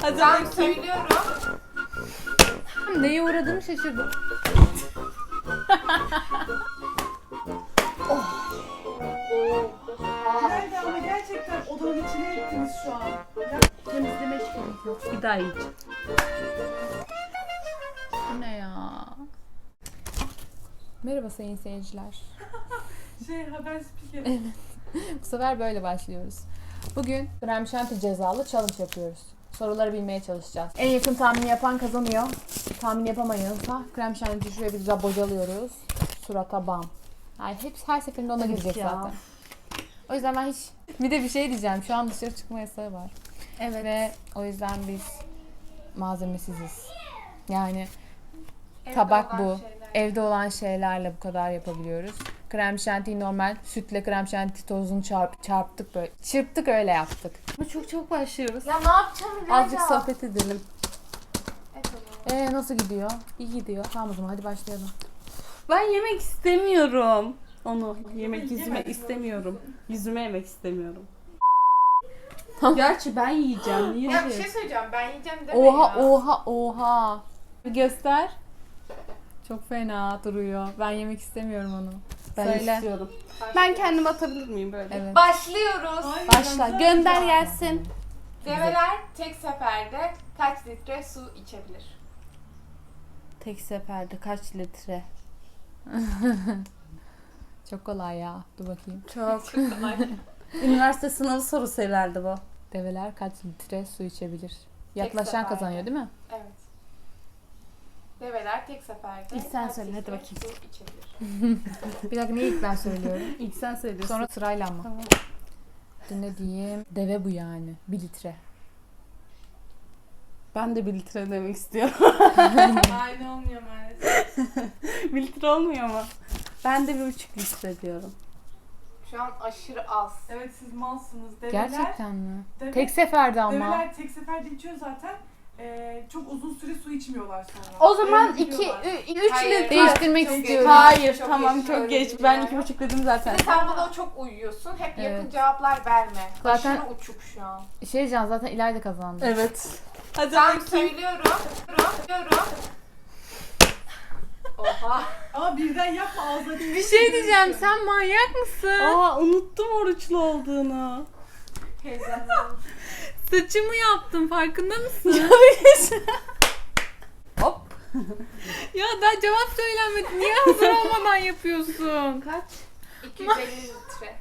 Hadi Ben bakayım. söylüyorum. Neye uğradığımı şaşırdım. Nerede ama gerçekten odanın içine ettiniz şu an. Temizleme yok. Bir daha yiyeceğim. Bu ne ya? Merhaba sayın seyirciler. Şey haber spikeri. Bu sefer böyle başlıyoruz. Bugün krem şanti cezalı challenge yapıyoruz. Soruları bilmeye çalışacağız. En yakın tahmini yapan kazanıyor. Tahmin yapamayınca krem şanti şuraya bir güzel bocalıyoruz. Surata bam. Ay hep her seferinde ona girecek ya. zaten. O yüzden ben hiç... Bir de bir şey diyeceğim. Şu an dışarı çıkma yasağı var. Evet. Ve o yüzden biz malzemesiziz. Yani Evde tabak bu. şeyler. Evde olan şeylerle bu kadar yapabiliyoruz. Krem şantiyi normal sütle krem şanti tozunu çarp, çarptık böyle. Çırptık öyle yaptık. Çok çok başlıyoruz. Ya ne yapacağım İlayda? Azıcık sohbet edelim. Ee nasıl gidiyor? İyi gidiyor. Tamam o zaman hadi başlayalım. Ben yemek istemiyorum. Onu yemek yüzüme istemiyorum. Yüzüme yemek istemiyorum. Gerçi ben yiyeceğim. Niye Ya bir şey? şey söyleyeceğim. Ben yiyeceğim deme Oha ya. oha oha. Bir göster. Çok fena duruyor. Ben yemek istemiyorum onu. Ben Söyle. istiyorum. Ben kendim atabilir miyim böyle? Evet. Başlıyoruz. Başla. Gönder gelsin. Develer tek seferde kaç litre su içebilir? Tek seferde kaç litre? Çok kolay ya. Dur bakayım. Çok. Üniversite sınavı sorusu herhalde bu. Develer kaç litre su içebilir? Yaklaşan seferde. kazanıyor değil mi? Evet. Develer tek seferde İlk sen kaç söyle, hadi litre bakayım. su içebilir? Bir dakika niye ilk ben söylüyorum? İlk sen söylüyorsun. Sonra sırayla ama. Tamam. Dur ne diyeyim? Deve bu yani. Bir litre. Ben de bir litre demek istiyorum. Aynı olmuyor maalesef. bir litre olmuyor mu? Ben de bir buçuk litre diyorum. Şu an aşırı az. Evet siz malsınız. Develer, Gerçekten mi? deve- Tek seferde ama. Develer tek seferde içiyor zaten. Ee, çok uzun süre su içmiyorlar sonra. O zaman Öyle 2 biliyorlar. 3 Hayır. litre. Değiştirmek Çok istiyorum. geç. Hayır Çok tamam geç, çok öyle geç. bir Ben yer iki buçuk dedim zaten. Bir de sen buna çok uyuyorsun. Hep yakın Evet. cevaplar verme. Zaten- Aşırı uçuk şu an. Şey diyeceğim zaten İlayda kazandı. Evet. Hadi Ben bakayım. söylüyorum. Söylüyorum. Oha. Ama birden yapma ağzına. Bir şey diyeceğim sen manyak mısın? Aa unuttum oruçlu olduğunu. Heyecanlandım. Saçımı yaptım farkında mısın? Hop. ya daha cevap söylenmedi. Niye hazır olmadan yapıyorsun? Kaç? 250 litre.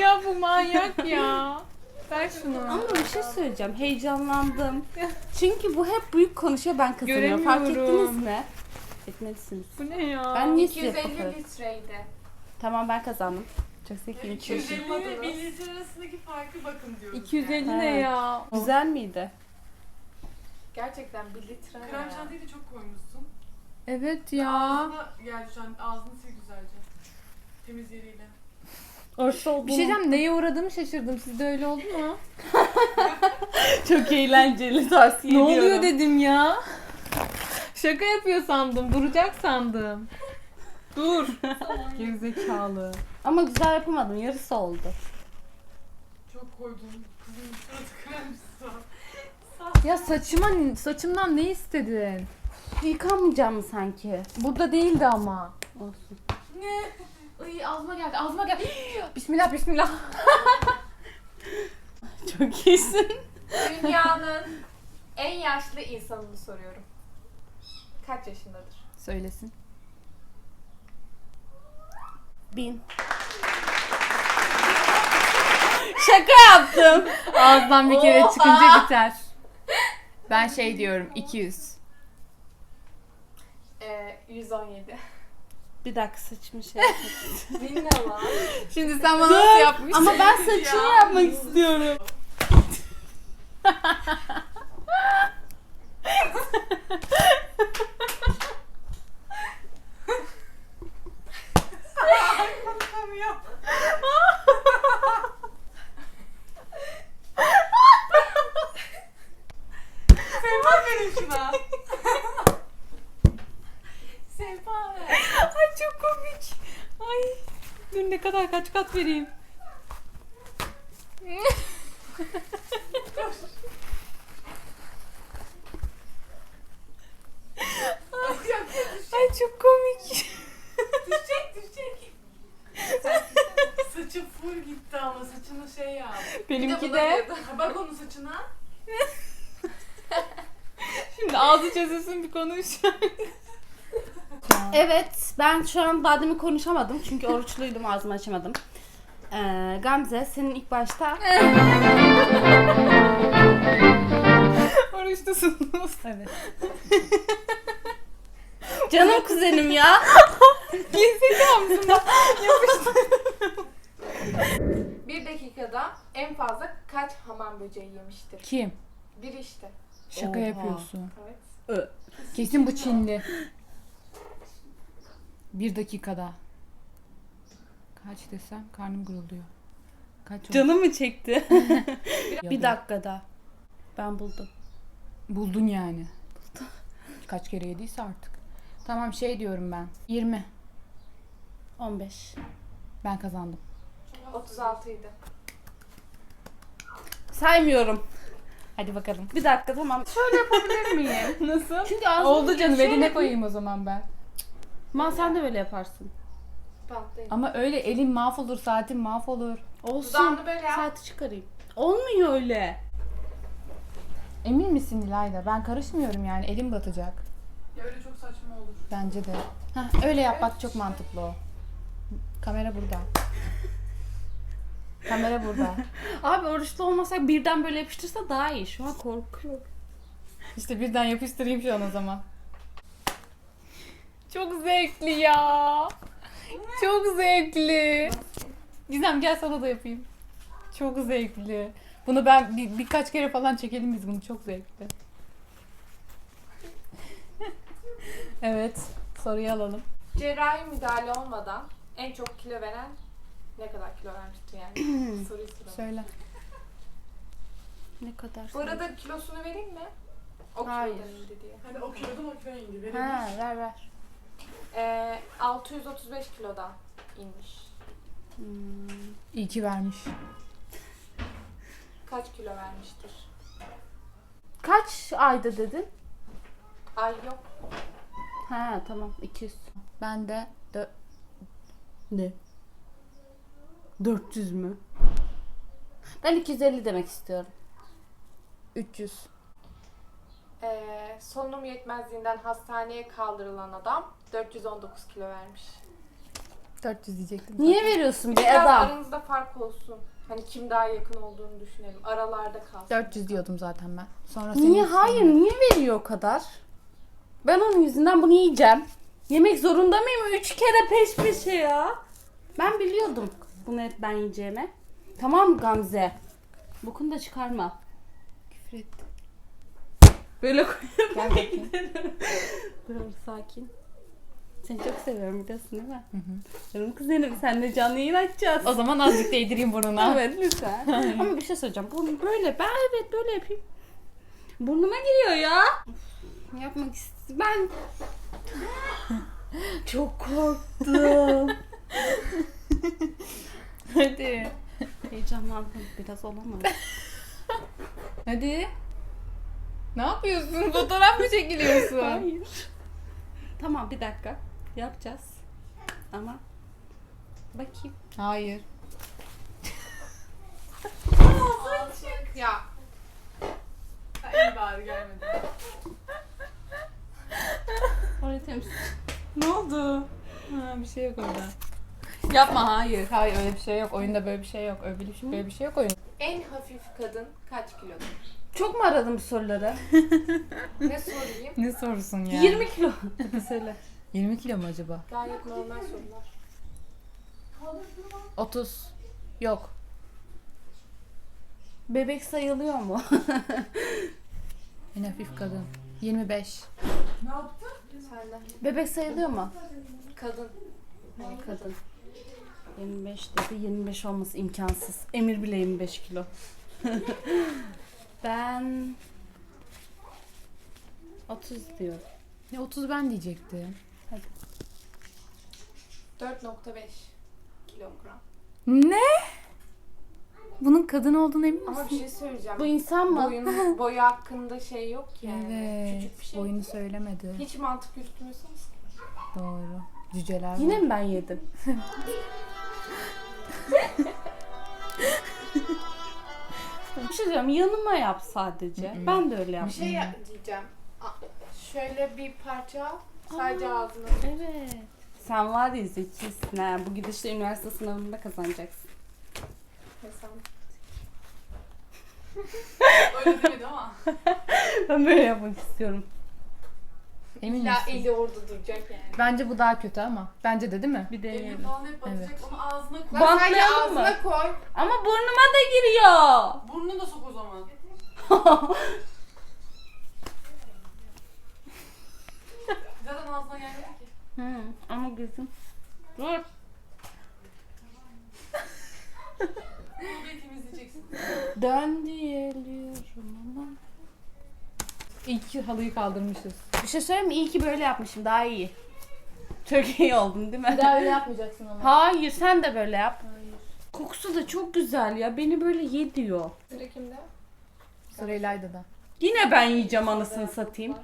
ya bu manyak ya. Ver şunu. Ama bir şey söyleyeceğim. Heyecanlandım. Çünkü bu hep büyük konuşuyor ben kazanıyorum. Fark Göremiyorum. ettiniz mi? Etmelisiniz. Bu ne ya? Ben niye size 250 bakıyorum? litreydi. Tamam ben kazandım. Çok zekiyim. 250 ile 1 litre arasındaki farkı bakın diyoruz. 250 Ha. ne ya? Güzel miydi? Gerçekten 1 litre ne Krem şantiyi de çok koymuşsun. Evet ya. Ağzına gel şu an ağzını sil güzelce. Temiz yeriyle. Oruçlu olduğunu. Bir şey diyeceğim neye uğradığımı şaşırdım. Sizde öyle oldu mu? Çok eğlenceli tavsiye ne ediyorum. oluyor dedim ya. Şaka yapıyor sandım. Duracak sandım. Dur. Gerizekalı. Ama güzel yapamadım. Yarısı oldu. Çok koydun. Kızın suratı su. Ya saçıma saçımdan ne istedin? Yıkanmayacağım mı sanki? Burada değildi ama. Olsun. Ay ağzıma geldi. Ağzıma geldi. bismillah bismillah. Çok iyisin. Dünyanın en yaşlı insanını soruyorum. Kaç yaşındadır? Söylesin. Bin. Şaka yaptım. Ağızdan bir kere Oha! çıkınca biter. Ben şey diyorum 200. Ee, 117. Bir dakika saçımı şey Bin ne lan? Şimdi sen bana nasıl yapmışsın? Ama ben saçını yapmak istiyorum. Bilmiyorum. Sen bak benim şuna. Selpa. Ay çok komik. Ay. Dur ne kadar kaç kat vereyim. Ay çok komik. düşecek düşecek. Saçı full gitti ama saçını şey ya. Benimki de. bak onun saçına. Şimdi ağzı çözülsün bir konuş. Evet, ben şu an daha demin konuşamadım çünkü oruçluydum, ağzımı açamadım. Ee, Gamze, senin ilk başta Oruçlusunuz. Evet. canım kuzenim ya. Gerizekalı mısın? Bir dakikada en fazla kaç hamam böceği yemiştir? Kim? Bir işte. Şaka Oha. yapıyorsun. Evet. Kesin bu Çinli. Bir dakikada. Kaç desem karnım gurulduyor. Kaç oldu? Canım mı çekti? Bir da- dakikada. Ben buldum. Buldun yani. Kaç kere yediyse artık. Tamam şey diyorum ben. 20. 15. Ben kazandım. 36 idi. Saymıyorum. Hadi bakalım. Bir dakika tamam. Şöyle yapabilir miyim? Nasıl? Çünkü ağzım Oldu canım şöyle- eline koyayım o zaman ben. Man sen de böyle yaparsın. Bantlayın. Ama öyle elim mahvolur, saatim mahvolur. Olsun. Dudağını böyle yap. Saati çıkarayım. Olmuyor öyle. Emin misin İlayda? Ben karışmıyorum yani elim batacak. Ya öyle çok saçma olur. Bence de. Heh, öyle yap bak çok mantıklı o. Kamera burada. Kamera burada. Abi oruçlu olmasak birden böyle yapıştırsa daha iyi. Şu an korkuyorum. İşte birden yapıştırayım şu an o zaman. Çok zevkli ya. Çok zevkli. Gizem gel sana da yapayım. Çok zevkli. Bunu ben bir, birkaç kere falan çekelim biz bunu. Çok zevkli. evet. Soruyu alalım. Cerrahi müdahale olmadan en çok kilo veren ne kadar kilo vermiştir yani? Soruyu soralım. Söyle. Ne kadar? Bu arada kilosunu vereyim mi? O Hayır. kilodan indi diye. Hani o kilodan o kiloya indi. Verebilir. Ha, ver ver. Ee, 635 kilodan inmiş. Hmm. İyi ki vermiş. Kaç kilo vermiştir? Kaç ayda dedin? Ay yok. Ha tamam 200. Ben de Ne? 400 mü? Ben 250 demek istiyorum. 300. Ee, solunum yetmezliğinden hastaneye kaldırılan adam 419 kilo vermiş. 400 diyecektim. Niye veriyorsun bir Biraz adam? aranızda fark olsun. Hani kim daha yakın olduğunu düşünelim. Aralarda kalsın. 400 diyordum zaten ben. Sonra Niye? senin- Hayır niye veriyor o kadar? Ben onun yüzünden bunu yiyeceğim. Yemek zorunda mıyım? Üç kere peş peşe ya. Ben biliyordum bunu hep ben yiyeceğimi. Tamam Gamze. Bokunu da çıkarma. Küfür etti. Böyle koyuyorum. Gel bakayım. Dur sakin. Seni çok seviyorum biliyorsun değil mi? Hı hı. Canım kuzenim senle canlı yayın açacağız. O zaman azıcık değdireyim burnuna. Evet lütfen. Ama bir şey söyleyeceğim. Bu böyle ben evet böyle yapayım. Burnuma giriyor ya. Of, Yapmak istedim. Ben çok korktum. Hadi. Heyecanlandım. Biraz olamaz. Hadi. Ne yapıyorsun? Fotoğraf mı çekiliyorsun? Hayır. Tamam bir dakika. Yapacağız. Ama bakayım. Hayır. Ya iyi bari gelmedi. Oraya temiz. Ne oldu? Ha, bir şey yok orada. Yapma hayır. Hayır öyle bir şey yok. Oyunda böyle bir şey yok. Öyle bir, böyle bir şey yok oyun. en hafif kadın kaç kilodur? Çok mu aradım bu soruları? Ne sorayım? Ne sorusun ya? 20 kilo. Söyle. 20 kilo mu acaba? Gayet normal sorular. 30. Yok. Bebek sayılıyor mu? En hafif kadın. 25. Ne yaptın? Senden. Bebek sayılıyor mu? Kadın. Yani kadın. 25 dedi. 25 olması imkansız. Emir bile 25 kilo. ben 30 diyorum. Ne 30 ben diyecektim. 4.5 kilogram. Ne? Bunun kadın olduğunu emin Ama misin? bir şey söyleyeceğim. Bu insan mı? Boyun, boyu hakkında şey yok ki yani. Evet. Küçük bir şey. Boyunu söylemedi. Hiç mantık yürütmüyorsunuz ki. Doğru. Cüceler Yine var. mi ben yedim? bir şey diyorum yanıma yap sadece. Ben de öyle Bir yaptım. şey ya- diyeceğim. A- Şöyle bir parça al. Sadece ağzına. Evet. Sen var ya zekisin ha. Bu gidişle üniversite sınavında kazanacaksın. Hesap. Öyle demedi ama. Ben böyle yapmak istiyorum. Emin Ya misin? eli orada duracak yani. Bence bu daha kötü ama. Bence de değil mi? Bir Elini deneyelim. falan hep batacak. Evet. Onu ağzına koy. Lan sadece Bantlayalım mı? ağzına koy. Ama burnuma da giriyor. Burnunu da sok o zaman. Zaten ağzına gelmedi ki. Hı, ama gözüm. Dur. Burayı temizleyeceksin. Dön diyeliyorum ama. İyi ki halıyı kaldırmışız. Bir şey söyleyeyim mi? İyi ki böyle yapmışım. Daha iyi. Çok iyi oldun değil mi? daha öyle yapmayacaksın ama. Hayır sen de böyle yap. Kokusu da çok güzel ya. Beni böyle ye diyor. Sıra kimde? Sıra İlayda'da. Yine ben yiyeceğim anasını satayım.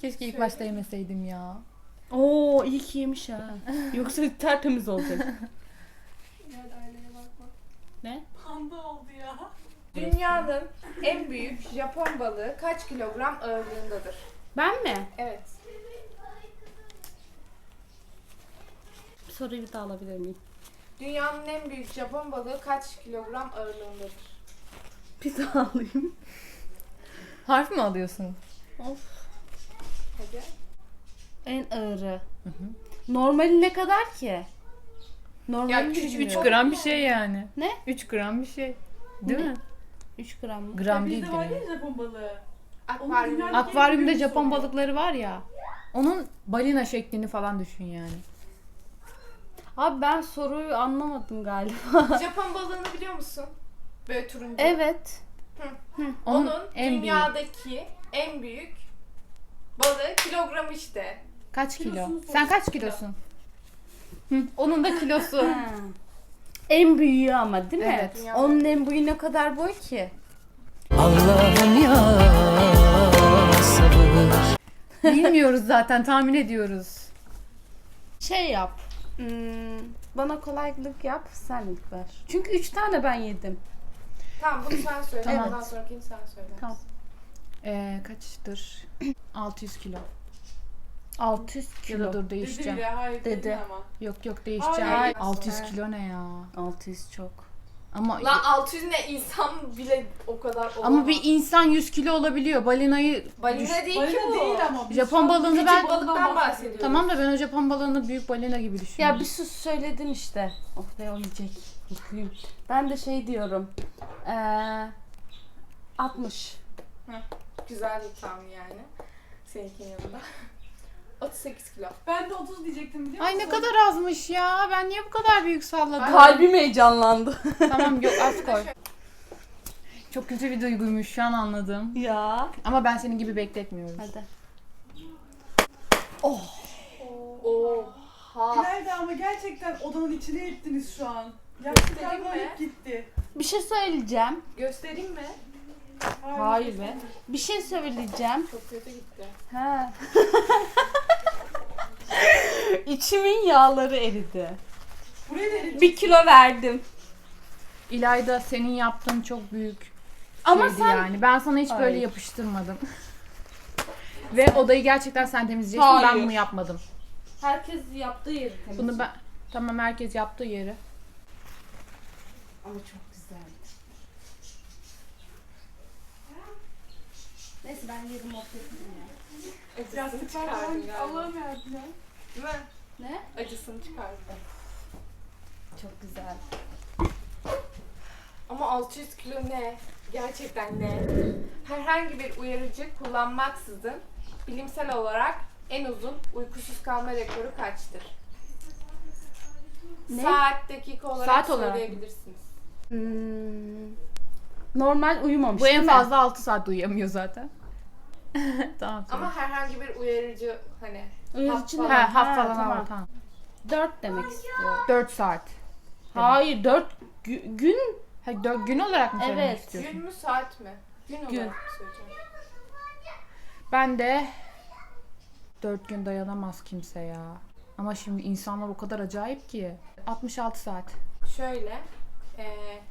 Keşke ilk başta yemeseydim ya. Oo iyi ki yemiş ha. Yoksa tertemiz olacak. Bakma. ne? Panda oldu ya. Dünyanın en büyük Japon balığı kaç kilogram ağırlığındadır? Ben mi? Evet. Soruyu bir daha alabilir miyim? Dünyanın en büyük Japon balığı kaç kilogram ağırlığındadır? Bir daha alayım. Harf mi alıyorsun? Of. Hadi. En ağırı. Normali ne kadar ki? Normali Ya küçük, 3 gram bir şey yani. Ne? 3 gram bir şey. Değil Ne? mi? 3 gram mı? Gram değil Bizde var değil. ya Japon balığı. Akvaryum. Akvaryumda Büyük Japon soruyor. balıkları var ya. Onun balina şeklini falan düşün yani. Abi ben soruyu anlamadım galiba. Japon balığını biliyor musun? Böyle turuncu. evet. Onun, en büyük. dünyadaki en büyük balığı kilogram işte. Kaç kilo? Kilosunu Sen kaç kilosun? Hı, onun da kilosu. En büyüğü ama değil mi? Evet. Onun en büyüğü ne kadar boy ki? Allah'ım ya sabır Bilmiyoruz zaten tahmin ediyoruz. Şey yap. Hmm, bana kolaylık yap. Sen ilk ver. Çünkü 3 tane ben yedim. Tamam bunu sen söyle. Tamam. Ondan sonrakini sen söyle. Tamam. Ee, kaçtır? 600 kilo. 600 Ya kilo. da dur Dedi değişeceğim. bile hayır Dedi. dedi ama. Yok yok değişeceğim. Hayır. 600 Evet. kilo ne ya? 600 çok. Ama Lan 600 ne insan bile o kadar olamaz. ama bir insan 100 kilo olabiliyor. Balinayı balina düş- değil ki Balina bu. değil ama. Japon balığını ben- Balıktan bahsediyoruz. Tamam da ben o Japon balığını büyük balina gibi düşünüyorum. Ya bir sus söyledin işte. Oh be o yiyecek. Mutluyum. Ben de şey diyorum. Ee, 60. Güzel bir tahmin yani. Seninkinin yanında. 38 kilo. Ben de 30 diyecektim biliyor Ay musun? ne kadar azmış ya. Ben niye bu kadar büyük salladım? Kalbim heyecanlandı. tamam yok az koy. Çok kötü bir duyguymuş şu an anladım. ya. Ama ben senin gibi bekletmiyorum. Hadi. Oha. Nerede ama gerçekten odanın içine ettiniz şu an. Gerçekten Göstereyim böyle mi? gitti. Bir şey söyleyeceğim. Göstereyim mi? Hayır be. Bir şey söyleyeceğim. Çok kötü gitti. Ha. İçimin yağları eridi. Buraya da erit. Bir kilo verdim. İlayda senin yaptığın çok büyük Ama sen yani. Ben sana hiç böyle yapıştırmadım. Ve odayı gerçekten sen temizleyeceksin. Ben Hayır. bunu yapmadım. herkes yaptığı yeri temizliyor. Bunu ben tamam herkes yaptığı yeri. Ama çok güzeldi. Neyse ben yerim ortasını ya. Yastık çıkardım galiba. Allah'ım yarabbim ya. Değil mi? Ne? Acısını çıkardım. Çok güzel. Ama 600 kilo ne? Gerçekten ne? Herhangi bir uyarıcı kullanmaksızın bilimsel olarak en uzun uykusuz kalma rekoru kaçtır? Ne? Saat, dakika olarak Saat olarak mı? söyleyebilirsiniz. Hmm, normal uyumamış Bu en mi? fazla 6 saat uyuyamıyor zaten. tamam. Ama herhangi bir uyarıcı hani Hap ne? He, hap falan tamam. ama tamam. 4 demek istiyor. 4 saat. Hayır 4 gün Ha, 4 gün olarak mı söylemek Evet. istiyorsun? gün mü saat mi? Gün, Gün. olarak söyleyeceğim. Ben de 4 gün dayanamaz kimse ya. Ama şimdi insanlar o kadar acayip ki. 66 saat. Şöyle, eee,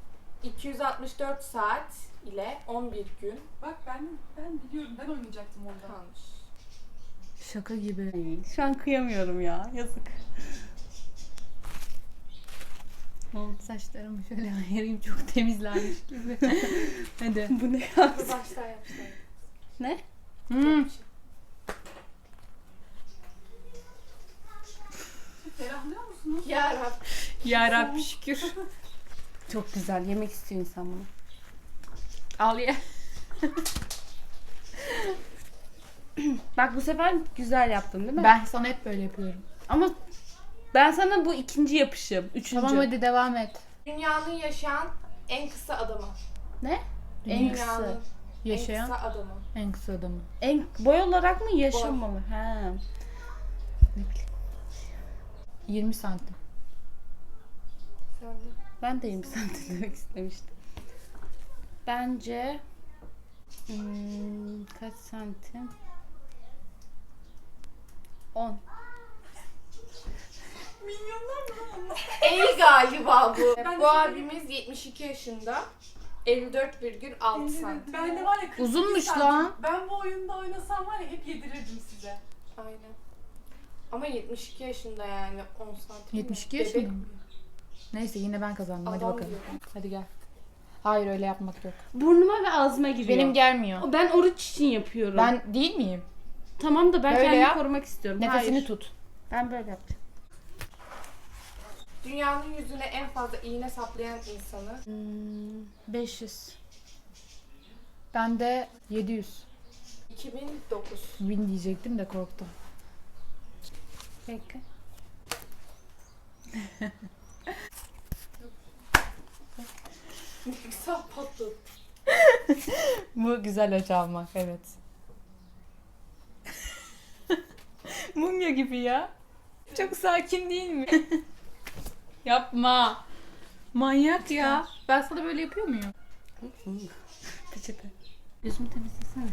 264 saat ile 11 gün Bak ben ben biliyorum ben oynayacaktım orada. kalmış. Şaka gibi. Ay, Şu an kıyamıyorum ya. Yazık. Saçlarımı şöyle ayırayım çok temizlenmiş gibi. Hadi. Bu ne ya? Baştan yapsaydım. Ne? Hmm. Ferahlıyor musunuz? Ya Rabbi. Ya Rabbi şükür. Çok güzel. Yemek istiyor insan bunu. Al ye. Bak bu sefer güzel yaptın değil mi? Ben sana hep böyle yapıyorum. Ama ben sana bu ikinci yapışım. Üçüncü. Tamam hadi devam et. Dünyanın yaşayan en kısa adamı. Ne? En kısa. Dünyanın Yaşayan en kısa adamı. en kısa adamı. En boy olarak mı yaşama mı? He. 20 santim. Ben de 20 santim demek istemiştim. Bence hmm, kaç santim? 10. El galiba bu. Ben bu abimiz 72 yaşında. 54,6 santim. Ben de var ya 48 Uzunmuş santim. lan. Ben bu oyunda oynasam var ya hep yedirirdim size. Aynen. Ama 72 yaşında yani 10 santim. 72 Bebek yaşında mı? Neyse yine ben kazandım. Hadi Adam bakalım. diyorum. Hadi gel. Hayır öyle yapmak yok. Burnuma ve ağzıma giriyor. Benim gelmiyor. Ben oruç için yapıyorum. Ben değil miyim? Tamam da ben Böyle kendimi yap. korumak istiyorum. Nefesini Hayır. tut. Ben böyle yapacağım. Dünyanın yüzüne en fazla iğne saplayan insanı. Hmm, 500. Ben de 700. 2009. Win diyecektim de korktum. Peki. Güzel patladı. Bu güzel almak evet. Mumya gibi ya. Çok sakin değil mi? Yapma. Manyak ya. Ben sana böyle yapıyor muyum? Peçete. Yüzümü temizlesene.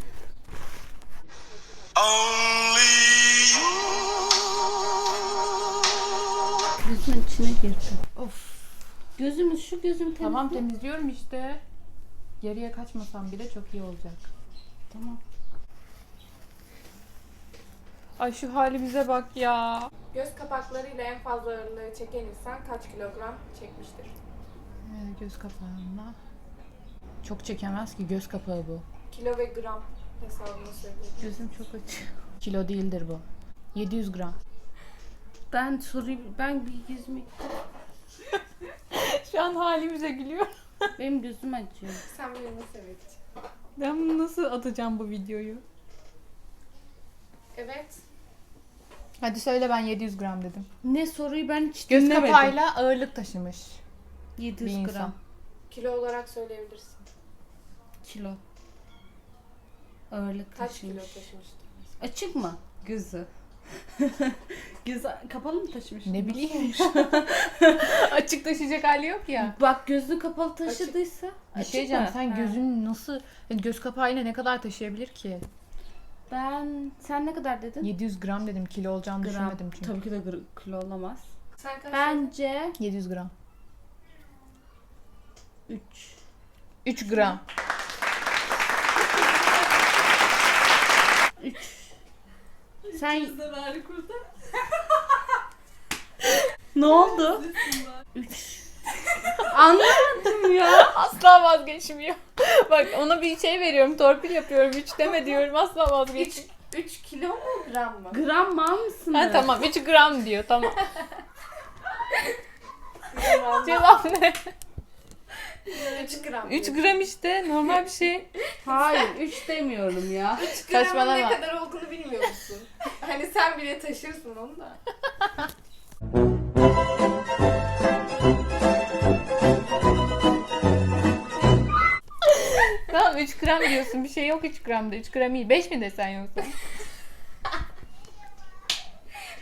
Gözümün içine girdi. Of. Gözümü şu gözümü temizle. Tamam temizliyorum işte. Geriye kaçmasam bile çok iyi olacak. Tamam. Ay şu halimize bak ya. Göz kapaklarıyla en fazla ağırlığı çeken insan kaç kilogram çekmiştir? Ee, göz kapağında. Çok çekemez ki göz kapağı bu. Kilo ve gram hesabını söyleyeyim. Gözüm çok acıyor. Kilo değildir bu. 700 gram. Ben soruyu ben bir yüzümü Şu an halimize gülüyor. benim gözüm acıyor. Sen beni nasıl edeceksin? Ben bunu nasıl atacağım bu videoyu? Evet. Hadi söyle ben 700 gram dedim. Ne soruyu ben hiç Göz dinlemedim. kapağıyla ağırlık taşımış. 700 bir gram insan. Kilo olarak söyleyebilirsin. kilo. Ağırlık Kaç taşımış. kilo taşımıştır? Açık mı? Gözü. Gözü kapalı mı taşımış? Ne bileyim. Açık taşıyacak hali yok ya. Bak gözü kapalı taşıdıysa. Bir açık şey diyeceğim mı? sen Ha. gözün nasıl yani göz kapağıyla ne kadar taşıyabilir ki? Ben sen ne kadar dedin? 700 gram dedim kilo olacağını düşünmedim çünkü. Tabii ki de gr- kilo olamaz. Sen kaç Bence 700 gram. 3. 3 gram. 3. Sen ne oldu? 3. Anlamadım ya. Asla vazgeçmiyor. Bak ona bir şey veriyorum, torpil yapıyorum. 3 deme diyorum asla 3, vazgeçmiyor. 3 kilo mu gram mı? Gram mal mısın? Ha tamam 3 gram diyor tamam. Cevap ne? 3 gram. 3 gram işte normal bir şey. Hayır 3 demiyorum ya. 3 gramın Saçmalama. ne kadar olduğunu bilmiyor musun? hani sen bile taşırsın onu da. Tamam 3 gram diyorsun bir şey yok 3 gramda 3 gram iyi 5 mi desen yoksa?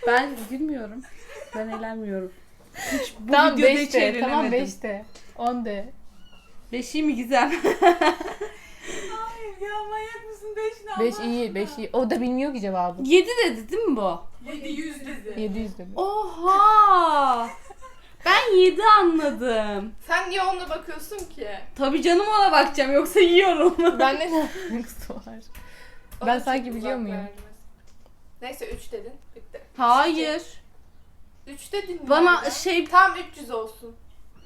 Ben bilmiyorum. Ben eğlenmiyorum. Hiç bu tamam videoda 5 hiç de tamam eğlenemedim. 5 de 10 de. Beşi mi güzel? Ya manyak mısın? 5 ne 5 iyi 5 iyi. O da bilmiyor ki cevabı. 7 dedi değil mi bu? 700 dedi. 700 dedi. Oha! Ben 7 anladım. Sen niye ona bakıyorsun ki? Tabii canım ona bakacağım yoksa yiyorum. Ben ne alakası var? O Ben da sanki çok biliyor uzak muyum? vermez. Neyse 3 dedin. Bitti. Hayır. 3 dedin. Bana nerede? şey Tam 300 olsun.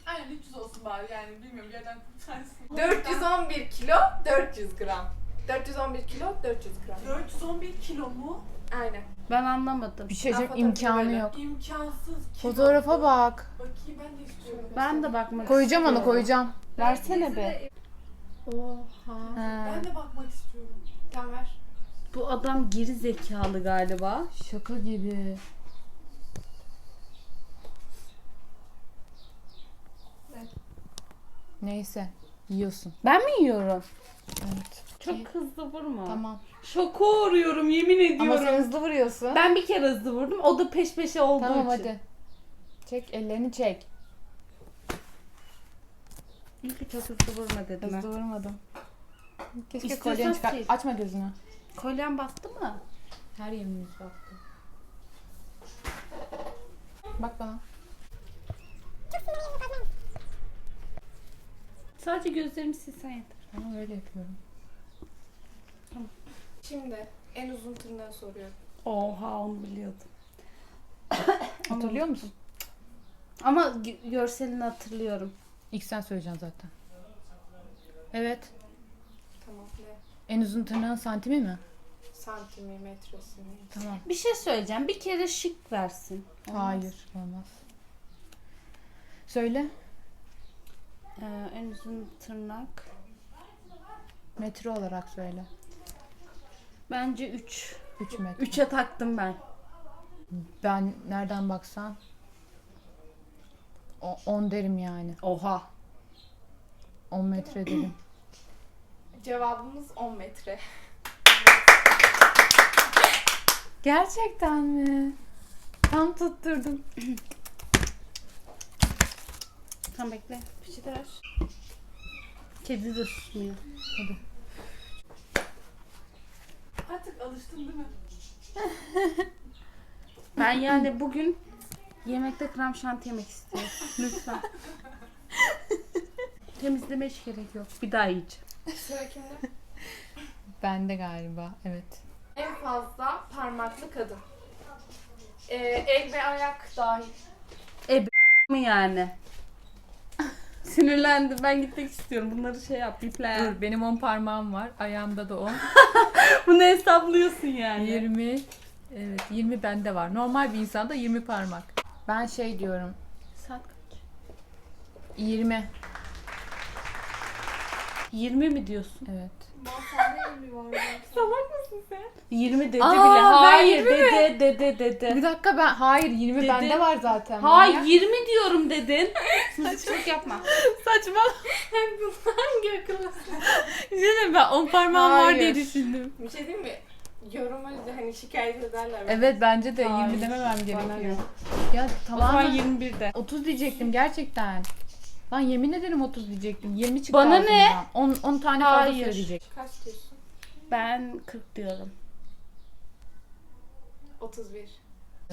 Aynen 300 olsun bari yani bilmiyorum bir yerden kurtarsın. 411 kilo 400 gram. 411 kilo 400 gram. 411 kilo mu? Aynen. ben anlamadım. Bir şey diyeceğim imkanı yok. İmkansız. Kilo. Fotoğrafa bak. Bakayım ben de istiyorum. Ben de bakmak Koyacağım onu istiyorum. koyacağım. Versene be. Oha. Ha. Ben de bakmak istiyorum. Tamam ver. Bu adam geri zekalı galiba. Şaka gibi. Neyse. Yiyorsun. Ben mi yiyorum? Evet. Çok hızlı vurma. Tamam. Şoku uğruyorum yemin ediyorum. Ama sen hızlı vuruyorsun. Ben bir kere hızlı vurdum. O da peş peşe olduğu Tamam için. hadi. Çek ellerini çek. İyi ki çok hızlı vurma dedim. Hızlı vurmadım. Keşke İstiyorsan kolyen çıkar. sil. Açma gözünü. Kolyen battı mı? Her yerimiz baktı. Bak bana. Sadece gözlerimi silsen yeter. Tamam öyle yapıyorum. Şimdi en uzun tırnağı soruyorum. Oha onu biliyordum. Hatırlıyor musun? Ama gö- görselini hatırlıyorum. İlk sen söyleyeceksin zaten. Evet. Tamam ne? En uzun tırnağın santimi mi? Santimi, metresi mi? Tamam. Bir şey söyleyeceğim. Bir kere şık versin. Olmaz. Hayır. Olmaz. Söyle. Ee, en uzun tırnak. Metre olarak söyle. Bence 3. 3 metre. 3'e taktım ben. Ben nereden baksan 10 derim yani. Oha. 10 metre derim. Cevabımız 10 metre. Gerçekten mi? Tam tutturdum. Tamam bekle. Ver. Kedi de susmuyor. Artık alıştın değil mi? Ben yani bugün yemekte krem şanti yemek istiyorum. Lütfen. Temizleme hiç gerek yok. Bir daha yiyeceğim. Sıra kimde? Bende galiba. Evet. En fazla parmaklı kadın. Ee, el ve ayak dahil. mı yani? Sinirlendim. Ben gitmek istiyorum. Bunları şey yap. Biple. Dur benim 10 parmağım var. Ayağımda da 10. Bunu hesaplıyorsun yani. 20. Evet 20 bende var. Normal bir insanda 20 parmak. Ben şey diyorum. Saat kaç? 20. 20 mi diyorsun? Evet. Salak mısın sen? 20 dedi Aa, bile. ben Hayır 20 mi? dede dede dede. Bir dakika ben hayır 20 Dedi. bende var zaten. Hayır Manyak. 20 diyorum dedin. Mızıkçılık yapma. Saçma. Hem bu hangi akıllı? Üzülme ben 10 parmağım var Hayır. diye düşündüm. Bir şey değil mi? Yoruma hani şikayet ederler. Evet bence de 20 Hayır, dememem bana gerekiyor. Ya O zaman tamamen 21'de. 30 diyecektim gerçekten. Lan yemin ederim 30 diyecektim. 20 çıktı Bana ne? ağzımdan. 10, 10 tane fazla Hayır. söyleyecek. Kaç diyorsun? Ben 40 diyorum. 31.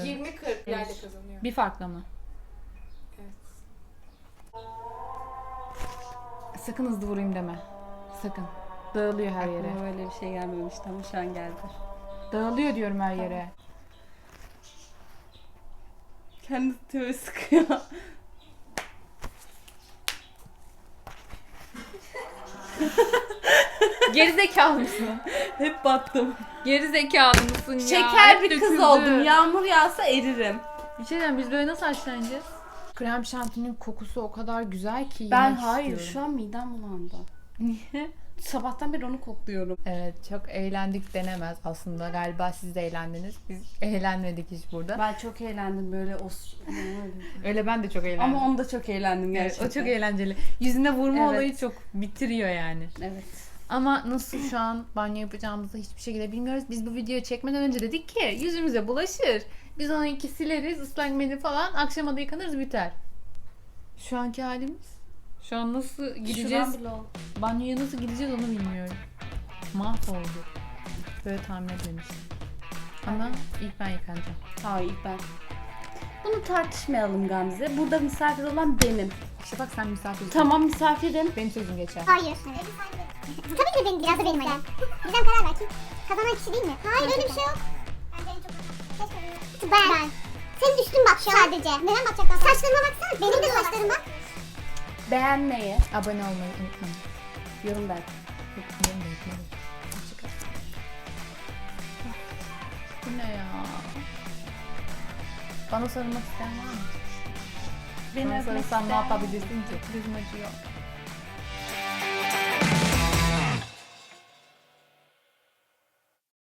20 40 yerde kazanıyor. Bir farkla mı? Evet. Sakın hızlı vurayım deme. Sakın. Dağılıyor her yere. Aklıma böyle bir şey gelmemişti ama şu an geldi. Dağılıyor diyorum her yere. Kendi tüyü sıkıyor. Geri zekalı mısın? Hep battım. Geri zekalı mısın ya? Şeker Hep bir kız döküldü. oldum. Yağmur yağsa eririm. Bir şey diyeyim biz böyle nasıl haşlanacağız? Krem şantinin kokusu o kadar güzel ki Ben yemek hayır istiyorum. şu an midem bulandı. Niye? Sabahtan beri onu kokluyorum. Evet çok eğlendik denemez aslında. Galiba siz de eğlendiniz. Biz eğlenmedik hiç burada. Ben çok eğlendim böyle os... Öyle ben de çok eğlendim. Ama onda çok eğlendim Evet, gerçekten. o çok eğlenceli. Yüzüne vurma Evet. olayı çok bitiriyor yani. Evet. Ama nasıl şu an banyo yapacağımızı hiçbir şekilde bilmiyoruz. Biz bu videoyu çekmeden önce dedik ki yüzümüze bulaşır. Biz onu iki sileriz, ıslak mendil falan. Akşama da yıkanırız biter. Şu anki halimiz. Şu an nasıl gideceğiz? Banyoya nasıl gideceğiz onu bilmiyorum. Mahvoldu. Böyle tahmin etmemiştim. Ama ilk ben yıkanacağım. Hayır ilk ben. Bunu tartışmayalım Gamze. Burada misafir olan benim. İşte bak sen misafirsin. Tamam misafirim. Benim sözüm geçer. Hayır. Tabii ki de benim biraz da benim. Gizem karar ver. Kim? Kazanan kişi değil mi? Hayır öyle bir şey yok. Bence en çok ben. Ben. Senin üstün bak sadece. Neden bakacaklar? Saçlarıma baksana. Benim de saçlarım bak. Beğenmeyi, Abone olmayı unutmayın. yorum da. Bu ne ya? Bana sarılmak isteyen var mı? Beni Bana öpmek sarılsan ne yapabilirsin ki? Gözüm acıyor.